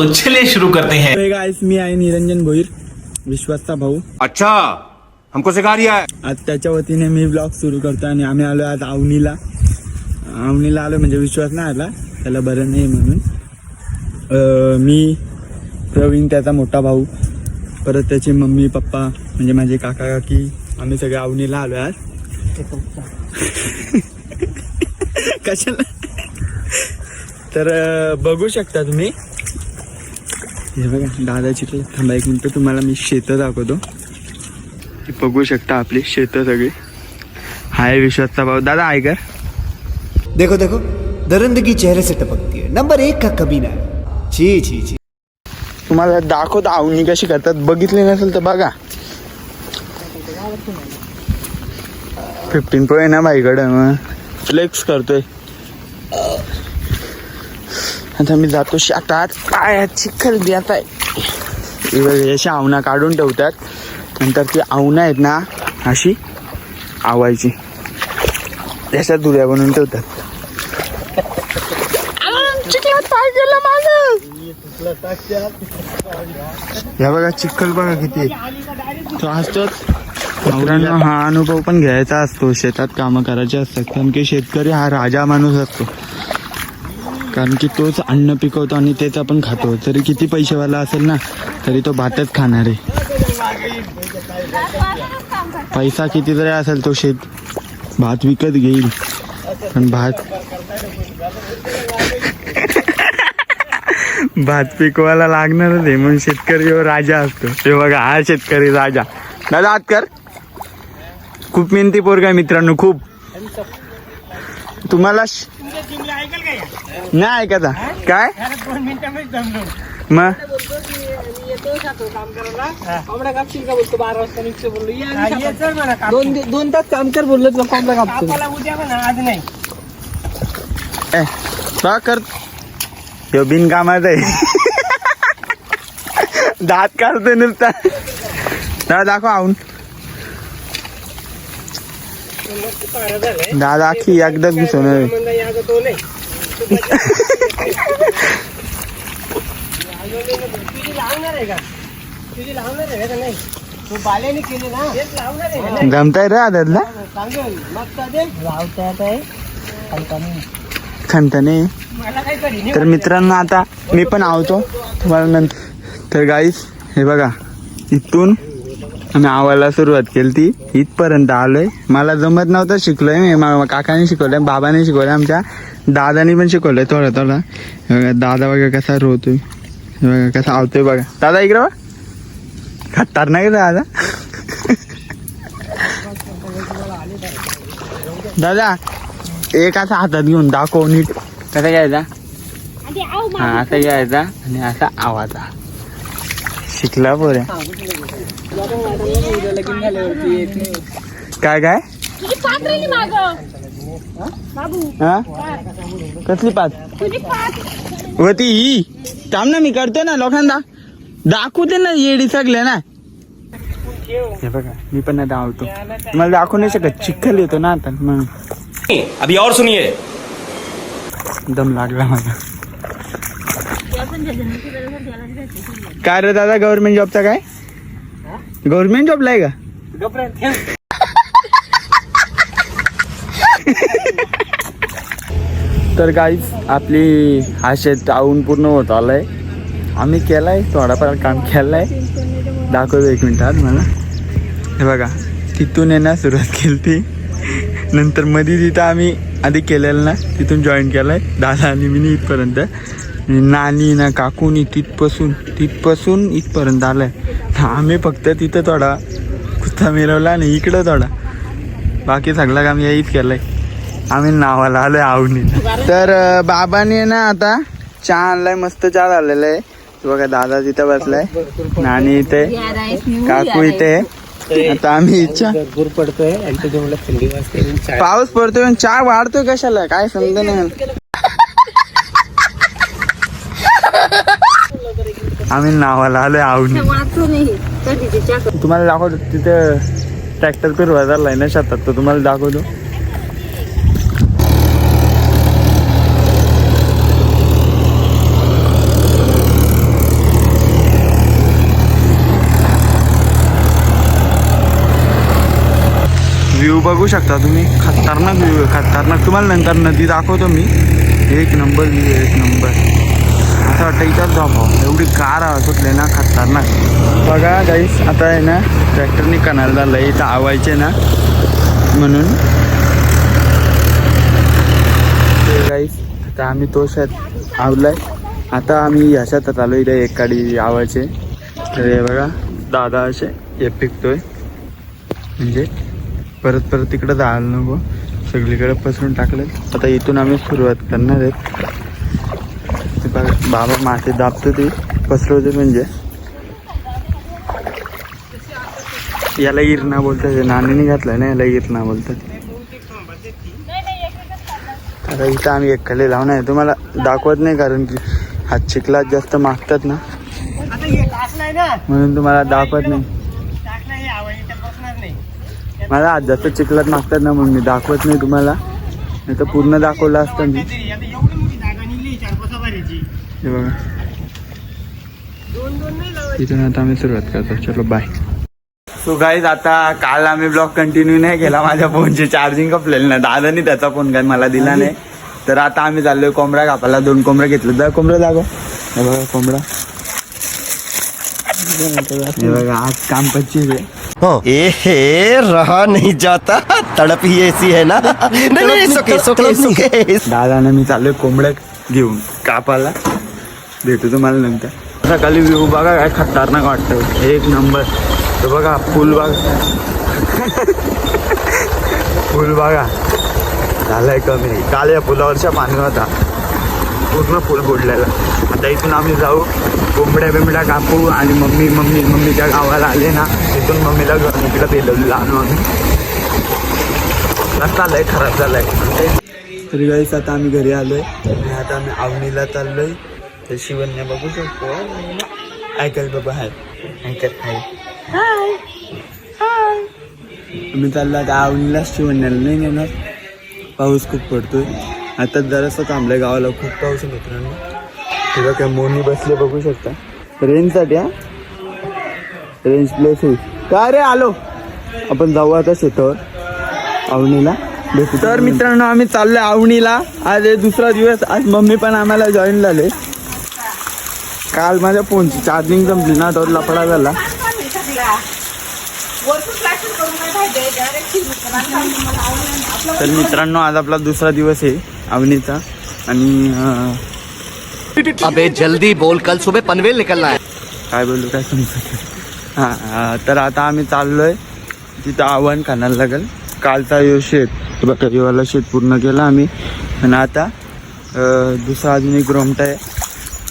तो चलिए शुरू करते हैं। मी आहे निरंजन भोईर विश्वासचा भाऊ. अच्छा हमको सिखा रिया है। आज त्याच्या वतीने मी ब्लॉग सुरू करतो आणि आम्ही आलो आज आवनीला आवनीला आलो म्हणजे विश्वास नाही आला त्याला बरं नाही म्हणून. अं, मी प्रवीण त्याचा मोठा भाऊ परत त्याचे मम्मी पप्पा म्हणजे माझे काका काकी आम्ही सगळे आवनीला आलो आज. कशाला? तर अं, बघू शकता तुम्ही. हे बघा दादा चिखल थांबा एक मिनिट तुम्हाला मी शेतं दाखवतो. बघू शकता आपली शेतं सगळी. हाय विश्वासचा भाऊ. दादा आहे का? देखो देखो दरिंदगी चेहरे से टपकती है। नंबर एक का कभी ना छी छी छी। तुम्हाला दाखवतो आवनी कशी करतात? बघितली नसेल तर बघा. फिफ्टीन प्रो आहे ना बाईकडे मग. फ्लेक्स करतोय. आता मी जातो शेतात. काय चिखल देत आहे अशी आवना काढून ठेवतात. नंतर ती आवना आहेत ना अशी आवायची त्याच्या दुऱ्या बनवून ठेवतात. या बघा चिखल बघा किती. तो असतोच. मित्रांनो हा अनुभव पण घ्यायचा असतो. शेतात कामं करायचे असतात. कारण की शेतकरी हा राजा माणूस असतो. कारण की तोच अन्न पिकवतो आणि तेच आपण खातो. तरी किती पैसेवाला असेल ना तरी तो भातच खाणार आहे. पैसा किती तरी असेल तो शेत. भात विकत घेईल. पण भात भात पिकवायला लागणारच आहे म्हणून शेतकरी राजा असतो. ते बघा हा शेतकरी राजा. दादा आत कर. खूप मेहनती पोरगा मित्रांनो खूप. तुम्हाला नाही ऐकायचा काय? मग? दोन दोन तास काम कर बोललो तुला कॉम्प्ला कापतो उद्या म्हणा आज नाही. ए, बघा कर. ह्यो बिनकामाचा आहे. दात काढतोय नुसता. दादा दाखव आऊन. दादा अख्खी एकदाच घुसवणार आहे. म्हणलं या तो का का तू का नाही? जमताय रे आदरला? खंतने. तर मित्रांनो आता मी पण आवतो. तुम्हाला नंतर तर गाईस हे बघा इथून आम्ही आवायला सुरुवात केली ती इथपर्यंत आलोय. मला जमत नव्हतं शिकलोय मी. मा- काकाने शिकवलंय बाबाने शिकवलंय आमच्या. दादानी पण शिकवलंय थोडं थोडं. दादा बघा कसा रोवतोय बघा कसा आवतोय बघा. दादा इकडे बघ. खतरनाक आहे दादा. दादा एक असा हातात घेऊन दाखव नीट. कसा घ्यायचा? हा असा घ्यायचा आणि असा आवाजा. शिकला पोऱ्या काय काय? हा? कसली पाच? होती ही. थांब ना मी करतो ना लोकांना दाखवू दे ना येडी सगळे ना. हे बघा मी पण आता आवडतो मला दाखवू नाही शकत. चिखल येतो ना आता मग अभी और सुनिए। दम लागला माझा काय रे दादा गव्हर्नमेंट जॉबचा काय? गव्हर्नमेंट जॉबला आहे का? तर काहीच आपली हा शेत आवून पूर्ण होत आलाय. आम्ही केलाय थोडाफार काम केलंय. दाखवतो एक मिनिटात मला हे बघा तिथून येणार सुरुवात केली ती. नंतर मध्ये तिथं आम्ही आधी केलेलं ना तिथून जॉईन केलंय. दादा आणि मी इथपर्यंत. नानी ना काकूनी तिथपासून तिथपासून इथपर्यंत आलाय. आम्ही फक्त तिथं थोडा कुत्ता मिरवला आणि इकडं थोडा. बाकी सगळं काम याहीच केलंय. आम्ही नावाला आलोय आवनी. तर बाबाने ना आता चहा आणलाय मस्त चहा झालेला आहे. बघा दादा तिथं बसलाय. नानी इथे काकू इथे. आता आम्ही इच्छा. भरपूर पडतोय आणि त्याच्यामुळे थंडी वाजते पाऊस पडतोय पण चहा वाढतोय कशाला? काय समज नाही. आम्ही नावाला आलोय आवनी. तुम्हाला दाखवतो तिथं ट्रॅक्टर फिरवा चाललाय ना शेतात तो तुम्हाला दाखवतो. व्ह्यू बघू शकता तुम्ही. खतरनाक व्ह्यू आहे खतरनाक. तुम्हाला नंतर नदी दाखवतो मी. एक नंबर व्ह्यू एक नंबर. असं वाटतं इथंच जाऊ एवढी कार सुटले ना खतरनाक. बघा गाईस आता आहे ना ट्रॅक्टरने कनाल झालं आहे इथं आवायचे ना म्हणून. गाईस आता आम्ही तो शेत आवलाय. आता आम्ही ह्या शेतात आलो इथे एक गाडी आवायचे तर हे बघा दादा असे हे पिकतोय. म्हणजे परत परत तिकडं जायला नको. सगळीकडे पसरून टाकलं. आता इथून आम्ही सुरुवात करणार बघा बाबा मासे दाबतो ते. पसरवते म्हणजे. याला इरणा बोलतात. नानीने घातलं ना याला इरणा बोलतात. आता इथं आम्ही एकले लावून आहे. तुम्हाला दाखवत नाही कारण की हात चिखलात जास्त मागतात ना. म्हणून तुम्हाला दाखवत नाही टाकला हे आवाज इथं बसणार नाही मला आज जास्त चिखलात मागतात ना म्हणून मी. दाखवत नाही तुम्हाला. नाही तर पूर्ण दाखवलं असतं मी. काहीतरी आता हे बघा आम्ही सुरुवात करतो. चलो बाय सो गाईज आता काल आम्ही ब्लॉग कंटिन्यू नाही केला. माझ्या फोनची चार्जिंग कपलेली ना दादानी त्याचा फोन काय मला दिला नाही. तर आता आम्ही चाललोय कोंबडा कापायला. दोन कोंबड्या घेतलं. तर कोंबडं दाखव. हे बघा कोंबडा. हे बघा आज काम पच्चीस आहे. ए हे रहा नहीं जाता। तड़प ही ऐसी है ना। नहीं नहीं सुके सुके सुके दादाने मी चाललोय कोंबड्या घेऊन कापाला भेटू तुम्हाला नंतर. सकाळी व्ह्यू बघा काय खतरनाक वाटतं एक नंबर तो बघा फुल बघा. फुल बघा. झालंय कमी. काल या पुलावरच्या पाणी होता. पूर्ण फुल बुडलेला. आता इथून आम्ही जाऊ कोंबड्या बिंबड्या कापू आणि मम्मी मम्मी मम्मीच्या गावाला आले ना तिथून मम्मीला घर इकडं पेलवलेलं आणू आम्ही. रस्ता लय खराब झालाय. तरी गाईस आता आम्ही घरी आलोय आणि आता आम्ही आवणीला चाललोय. तर शिवन्या बघू शकतो. ऐकल बाबा हाय. ऐकत हाय. आम्ही चाललो आता आवणीला शिवण्याला. नाही नेणार. पाऊस खूप पडतोय. आता जरासं थांबलंय गावाला. खूप पाऊस आहे मित्रांनो. तेव्हा काय मोनी बसले बघू शकता. रेंजसाठी हा? रेंज प्लेस होईल काय रे आलो? आपण जाऊ आता शेतावर. आवणीला. तर मित्रांनो आम्ही चाललोय आवणीला. आज हे दुसरा दिवस. आज मम्मी पण आम्हाला जॉईन झाले. काल माझ्या फोनची चार्जिंग संपली ना तर लफडा झाला. तर मित्रांनो आज आपला दुसरा दिवस आहे. आवणीचा आणि अबे जल्दी बोल कल सुबह पनवेल निकलना है। काय बोलू काय समजत हां तर आता आम्ही चाललोय तिथं आव्हान खाण्याला लागेल. कालचा यो शेत बघा योवाला शेत पूर्ण केला आम्ही. आणि आता दुसरा अजून एक रोमटा आहे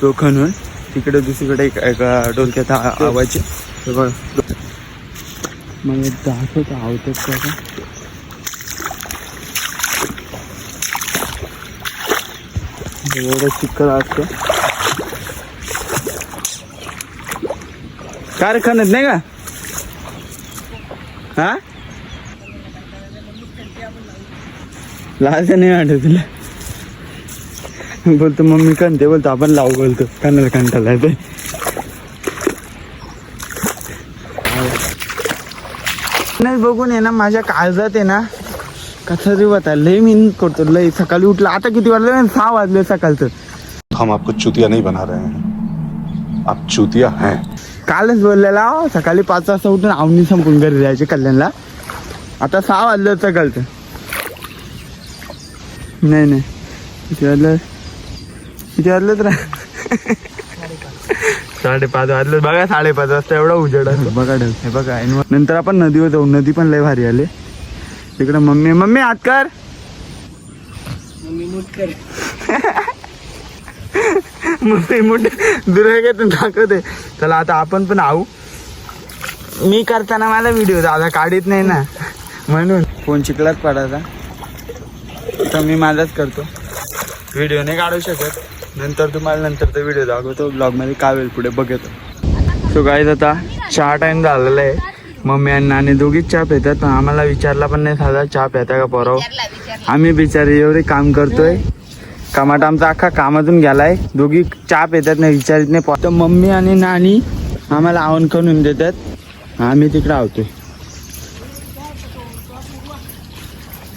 तो खणून तिकडे दुसरीकडे एक एका डोलक्यात आ- आवायचे बघ. मग दाखवत आवतच का? एवढं चिखल असतं कारखान्यात नाही का? हा? लाज नाही वाटत तुला. बोलतो मम्मी कणते बोलतो आपण लावू बोलतो. कानाला कंटाला ते नाही बघून आहे ना माझ्या काळजात आहे ना. कसा रे होता लय मी करतो लय सकाळी उठलं आता किती वाजलं सहा वाजले सकाळचं. हम आपको चूतिया नहीं बना रहे हैं। आप चूतिया हैं। कालच बोललेला अहो, सकाळी पाच वाजता उठून आवनी संपून घरी जायचे कल्याणला. आता सहा वाजलं सकाळचं. नाही नाही. किती वाजलं? किती वाजलं तर साडेपाच वाजलं बघा साडेपाच वाजता एवढा उजेड बघा ढग हे बघा नंतर आपण नदीवर जाऊ. नदी पण लय भारी आले. तिकडे मम्मी मम्मी हात कर. मम्मी मोठे दुर्गातून दाखवते. चला आता आपण पण आऊ. मी करताना मला व्हिडिओ दादा काढीत नाही ना. म्हणून. फोन चिखलात पडायचा. तर मी माझाच करतो. व्हिडिओ नाही काढू शकत. नंतर तुम्हाला नंतर तो व्हिडिओ दाखवतो. ब्लॉगमध्ये काय वेळ पुढे बघतो. सो गाईज आता चहा टाइम झालेला आहे. मम्मी आणि नानी दोघीच चहा पितात. पण आम्हाला विचारला पण नाही साधा चहा पिता का पोराव आम्ही बिचारे एवढे काम करतोय. कामाट आमचा अख्खा कामातून गेलाय. दोघी चहा पितात नाही विचारित नाही. तर मम्मी आणि नानी आम्हाला आवण करून देतात. आम्ही तिकडे आवतोय.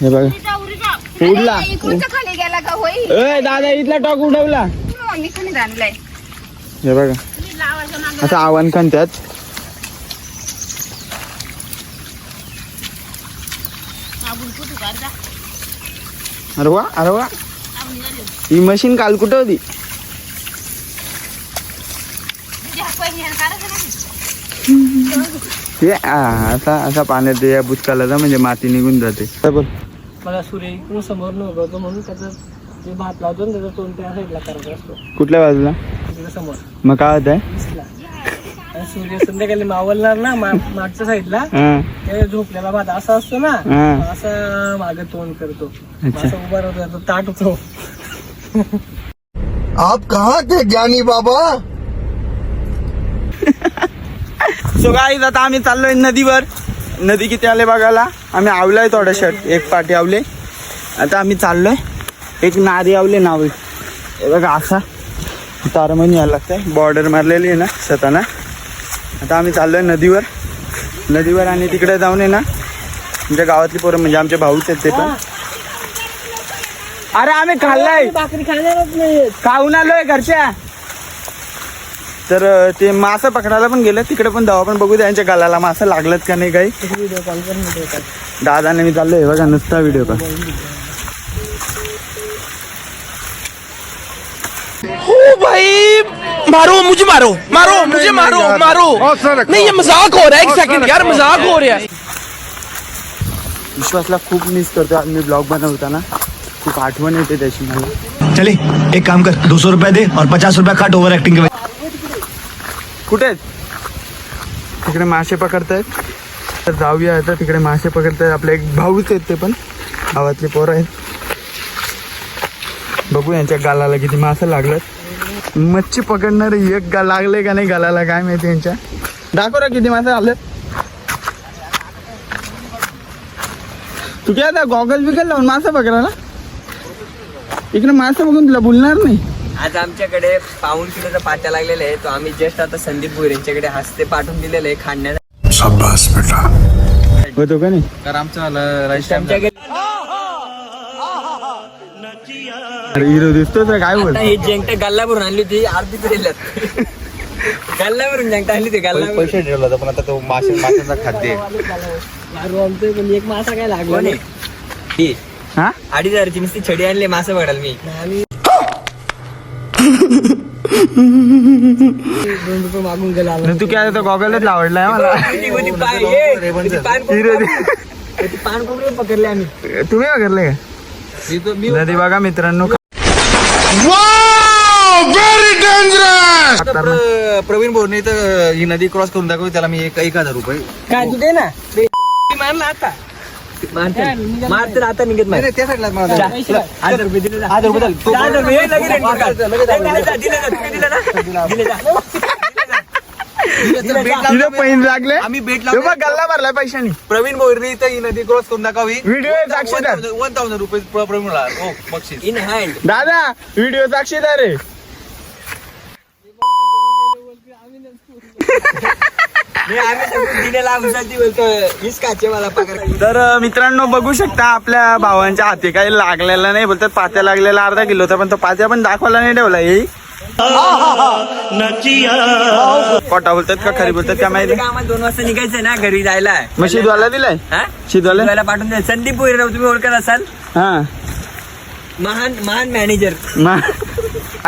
हे बघा. उडला. दादा इथला टॉक उडवला. आणलाय. हे बघा. असं आव्हान खान त्यात आपण कुठं काढता? अरे वा अरे वा. ही मशीन काल कुठं होती. ते आ, असा असा पाण्यात या बुचकाला म्हणजे माती निघून जाते. काय बोल. मला सूर्य इकडून समोर उगवतो म्हणून त्याचं जे भात लावतो ना त्याचा तोंड त्या साईडला करायचा असतो. कुठल्या बाजूला? तिकडे समोर. मग काय होत आहे सूर्य संध्याकाळी मावलणार ना मा- मागच्या साईडला हा. ते झोपलेला भात असा असतो ना हा. असा मागे तोंड करतो. अच्छा. असं उभा राहतो तो ताट होतो. आप कहाँ थे ज्ञानी बाबा? सो गाईज आता आम्ही चाललोय नदीवर. नदी किती आले बघायला? आम्ही आवलोय थोडं शर्ट एक पाठी आवले. आता आम्ही चाललोय. एक नारी आवले नावे हे बघा असा. तारमणी यायला लागतंय. बॉर्डर मारलेली आहे ना स्वतःना आता आम्ही चाललोय नदीवर. नदीवर आणि तिकडे जाऊन आहे ना आमच्या गावातली पोरं म्हणजे आमचे भाऊच आहेत ते पण. अरे आम्ही खाल्लाय. भाकरी खाणारच नाही खाऊन आलोय घरच्या. तर ते मासं पकडायला पण गेलं तिकडे पण जाऊ आपण बघू त्यांच्या गालाला मासं लागलं का नाही काही. दादाने मी चाललोय बघा नुसता व्हिडिओ का भाई मारो मुझे मारो मारो मुझे मारो मारो। नहीं ये मज़ाक हो रहा है एक सेकंड यार मज़ाक हो रहा है। विश्वासला खूप मिस करतो आज मी ब्लॉग बनवताना खूप आठवण येते त्याची मला चले एक काम कर दो सौ रुपया दे और पचास रुपया काट ओवर एक्टिंग के कुठे? आहेत तिकडे मासे पकडतायत. तर जाऊया आता तिकडे मासे पकडतायत. आपले एक भाऊच आहेत ते पण. गावातले पोरं आहेत. बघू यांच्या गालाला किती मासे लागलेत मच्छी पकडणार एक गा लागले का नाही गालाला काय माहिती यांच्या. दाखव ना किती मासे आले तू काय आता गॉगल बिगल लावून मासे पकडायला? इकडे मासे बघून तुला बोलणार नाही. आज आमच्याकडे पाऊन किलोचा पाट्या लागलेला आहे. तो आम्ही जस्ट आता संदीप भोईर यांच्याकडे हस्ते पाठवून दिलेले आहे बेटा. होतो का नाही? आमच्याकडे अरे हिरो दिसतोच रे काय बोल आता ही जेंगटे गल्ल्यावरून आणली होती अर्धी पिरेल्यात गल्ल्यावरून जेंगटा आणली होती गल्ल्यावरून पैसे ठेवला होता पण आता तो मासे माशाचा खाद्य पण एक मासा काय लागला कोणी ही हा? अडीच हजारची नुसती छडी आणली मासे पकडाल मी. दोन रुपये मागून गेला तू काय तो गॉगलच आवडलाय मला. होती- होती पाय- ये, होती पान हिरो होती पान कोंबडी पकडले आम्ही. तुम्ही वगैरे का? नदी बघा मित्रांनो प्रवीण भोरने तर ही नदी क्रॉस करून दाखवली त्याला मी एक एक हजार रुपये. काय दे ना. दे. मारला आता. मारते. मारते आता निघत नाही. त्या साईडला हजार रुपये दिले हजार रुपये हजार रुपये हे लगेच रेट पकड. दिले जा, दिले जा, तुम्ही दिले ना? दिले जा. तिथे पैन लागले? आम्ही बेट तो बघ गल्ला भरलाय पैशानी. प्रवीण भोरने तर ही नदी क्रॉस करून दाखवी व्हिडिओ साक्षीदार. वन थाउजंड रुपये प्र- प्रवीण हो बक्षीस. इन हँड दादा व्हिडिओ साक्षीदार आहे दिलेला उचलती बोलतो हीच काचे मला पकड तर मित्रांनो बघू शकता आपल्या भावांच्या हाती काही लागलेला नाही. बोलतात पात्या लागलेला अर्धा किलो होता पण तो पात्या पण दाखवायला नाही ठेवला येई खोटा बोलतात का खरी बोलतात का माहिती? आम्हाला दोन वाजता निघायचंय ना घरी जायला. मग शिजवायला दिलाय? शिजवायला? पाठवून द्या. संदीप तुम्ही ओळखत असाल? हा. महान महान मॅनेजर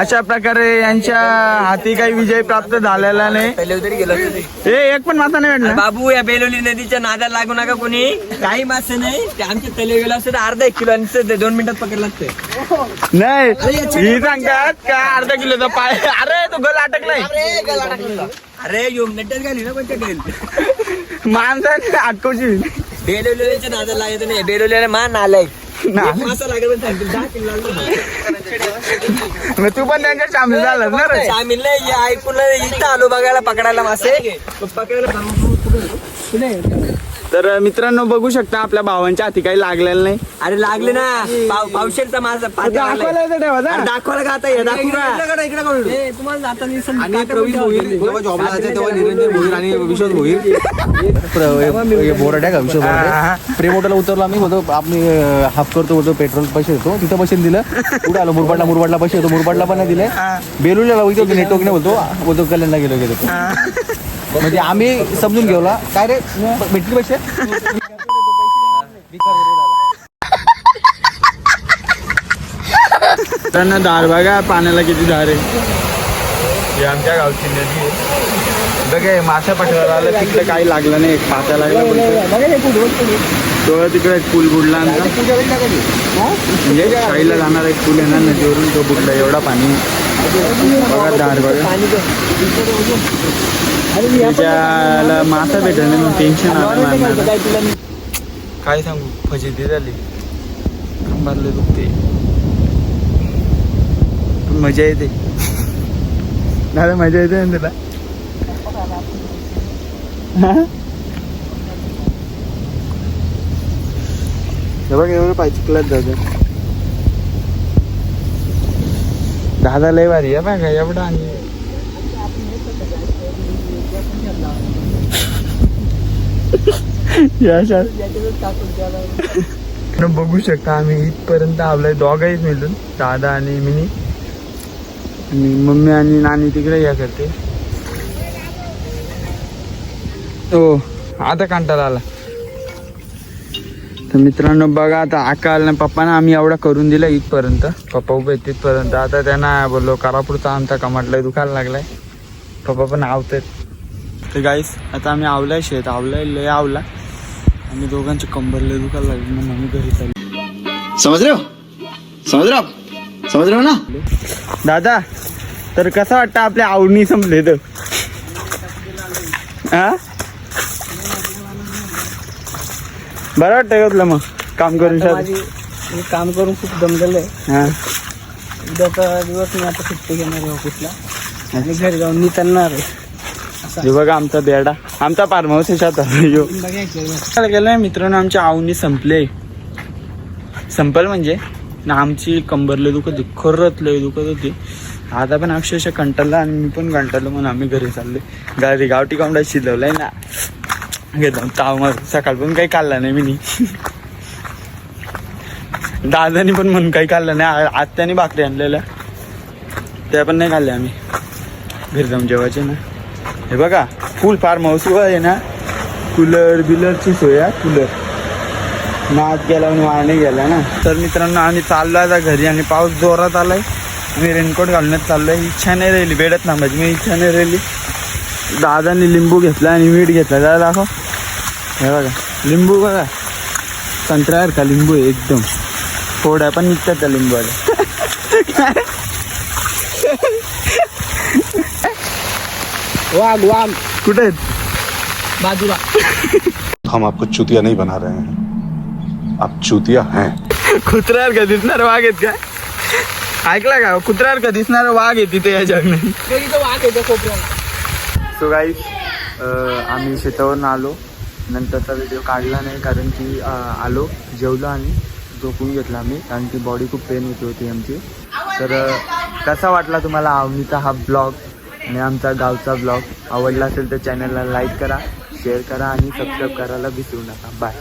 अशा प्रकारे यांच्या हाती काही विजय प्राप्त झालेला नाही. तरी गेलो. ए एक पण माता नाही भेटला बाबू या बेलोली नदीच्या नादाला लागू नका कोणी. काही मासे नाही. ते आमच्या तले गेलो असतं अर्धा एक किलो आणि दोन मिनिटात पकडला लागतंय नाही ही सांगतात का अर्धा किलोचा पाय. अरे तो गल अटकलाय अरे यो नटच घाली ना कोणत्या गेल? माणसाने अटकवशील बेलोलीच्या नादाला लागायचं नाही. बेलोलीला मान आलाय. मासा लागेल पण सांगतील दहा किलो लागलं. मग तू पण त्यांच्या सामील झालास ना रे. सामील नाही ऐकून इथं आलो बघायला पकडायला मासे. पकडायला तर मित्रांनो बघू शकता आपल्या भावांच्या हाती काही लागलेलं नाही. अरे लागले ना. पाव पावशेरचा माझा दाखवायला येतं तेव्हा जा. दाखवायला का आता हे? दाखवू का? ए, तुम्हाला जाताना दिसेल. आणि प्रवीण भोईर जेव्हा जॉबला जायचे तेव्हा निरंजन भोईर आणि विश्वास भोईर बोराट आहे का? विश्वास बोराट प्रेम हॉटेलला उतरलो आम्ही बोलतो आम्ही हाफ करतो बोलतो पेट्रोल पैसे देतो. तिथं पैसे दिलं. कुठे आलो मुरबाडला मुरबाडला पैसे देतो मुरबाडला पण नाही दिले. बेलूला होतं नेटवर्क नाही बोलतो. बोलतो कल्याणला गेलो गेलो. म्हणजे आम्ही समजून घेवला काय रे? भेटले पैसे? त्यांना धार बघा पाण्याला किती धार आहे. आमच्या गावची नदी बघा मासा पटवायला आलं तिकडे काही लागलं नाही एक पाचा लागला तो तिकडे एक पूल बुडला म्हणजे साईडला जाणार एक पूल ना नदीवरून तो बुडला एवढा पाणी. बघा धार बघा. त्याच्याला मासा भेटत नाही मग टेन्शन आलं मारण्याला. काय सांगू? फजिती झाली. कंबारले दुखते पण मजा येते. दादा मजा येते ना तुला? हा? हे बघ एवढं पाय चिकलात दादा. दादा लय भारी आहे बघा एवढा आणि या अशा न बघू शकता आम्ही इथपर्यंत आपल्या डॉग मिळून दादा आणि मिनी. आणि मम्मी आणि नानी तिकडे या करते. हो आता कांटाला आला. तर मित्रांनो बघा आता आका आला पप्पानं आम्ही एवढा करून दिला इथपर्यंत. पप्पा उभे तिथपर्यंत. आता त्यांना बोललो करापूरचा आमचा कमाटलाय दुखायला लागलाय. पप्पा पण आवतात तर गाईस आता आम्ही आवलाय शेत. आवलाय लय आवला. आणि दोघांचे कंबर लय दुखायला लागले म्हणून आम्ही घरी चाललो. समझ रहे हो? समझ रहे हो? आप समझ रहे हो ना? दादा तर कसं वाटतं आपल्या आवडणी संपले तर? हा? बरं वाटतं का तुला मग? काम करून मी काम करून खूप दमलेलं आहे. हा. उद्याचा दिवस मी आता सुट्टी घेणार आहे ऑफिसला. आणि घरी जाऊन मी चालणार आहे. हे बघा आमचा बेडा. आमचा फार्म आता आहे शेतात. यो. मित्रांनो आमची आवनी संपले संपल म्हणजे? ना आमची कंबरले दुखत खरंच लय दुखत होती. आता पण अक्षरशः कंटाळला आणि मी पण कंटाळलो म्हणून आम्ही घरी चालले गाडी गावठी कोंबडा शिजवलाय ना. घेतो ताव मग सकाळ पण काही खाल्ला नाही मी. दादानी पण म्हणून काही खाल्लं नाही. आत्याने भाकरी आणलेल्या. त्या पण नाही खाल्ल्या आम्ही. घरी जाऊन जेवायचे ना. हे बघा फुल फार्म हाऊस आहे ना. कूलर बिलरची सोय आहे कूलर. नाच गेला आणि वाळणे गेला ना. तर मित्रांनो आम्ही चाललो आता घरी आणि पाऊस जोरात आलाय. मी रेनकोट घालण्यात चाललोय. इच्छा नाही राहिली बेडत थांबायची मी इच्छा नाही राहिली. दादाने लिंबू घेतला आणि मीठ घेतला. दादा दाखव. हे बघा लिंबू बघा. संत्र्यावर का लिंबू आहे एकदम. थोड्या पण निघतात त्या लिंबूवाल्या. वाघ वाघ. कुठे? आहेत बाजूला. हम आपको चूतिया नहीं बना रहे हैं। आप चूतिया हैं। कुत्र्यावर का दिसणार वाघ आहेत का ऐकला का? कुत्र्यावर का दिसणार वाघ आहे तिथे या जगण्यात तिथं वाघ आहे त्या कोपऱ्यात सो गाईज आम्ही शेतावरून आलो. नंतरचा व्हिडिओ काढला नाही कारण की अं, आलो जेवलो आणि झोपून घेतला आम्ही. कारण की बॉडी खूप पेन होती होती आमची. तर अं, कसा वाटला तुम्हाला आवनीचा हा ब्लॉग आणि आमचा गावचा ब्लॉग आवडला असेल तर चॅनलला लाईक करा शेअर करा आणि सबस्क्राईब करायला विसरू नका. बाय